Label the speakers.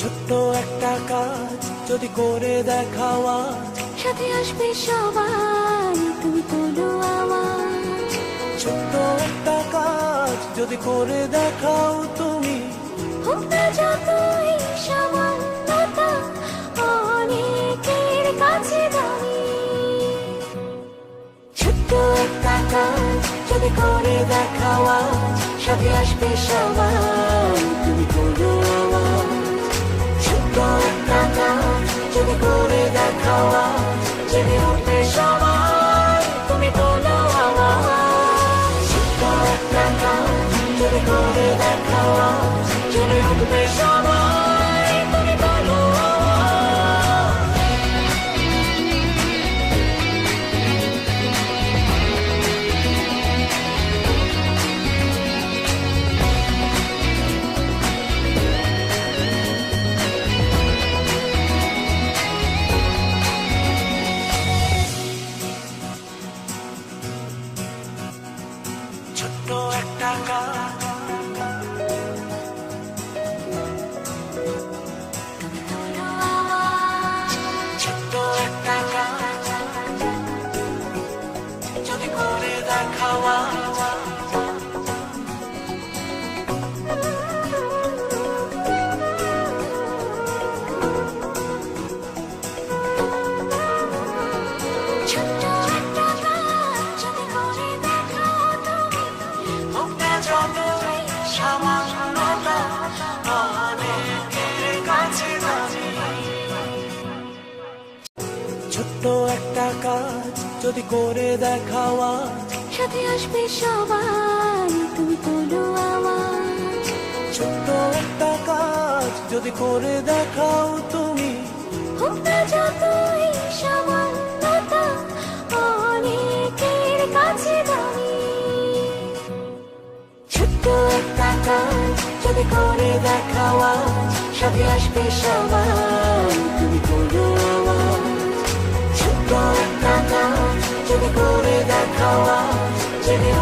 Speaker 1: ছোট্ট একটা কাজ যদি করে দেখাও আজ।
Speaker 2: সাথে আসবে সবাই তুমি তোলো আওয়াজ
Speaker 1: ছোট্ট একটা কাজ যদি করে দেখাও তুমি।
Speaker 2: হোক না যতই সামান্যতা অনেকের কাছে দামি।
Speaker 1: ছোট্ট একটা কাজ যদি করে দেখাও আজ সাথে আসবে সবাই। করে দেখাওয়া জেনে উঠবে সবাই তুমি বলো আমার শিক্ষা একটা কাজ করে দেখাও
Speaker 2: তোলো আওয়াজ
Speaker 1: ছোট্ট একটা কাজ যদি করে দেখাও
Speaker 2: ছোট্ট একটা কাজ যদি করে দেখাও
Speaker 1: আজ।
Speaker 2: সাথে আসবে সবাই তুমি তোলো আওয়াজ
Speaker 1: ছোট্ট একটা কাজ যদি করে দেখাও তুমি।
Speaker 2: হোক না যতই সামান্যতা
Speaker 1: যদি করে দেখাও আজ সাথে আসবে সবাই। তুমি করো আমার ছোট্ট একটা কাজ তুমি করে দেখাও উঠবে জেনে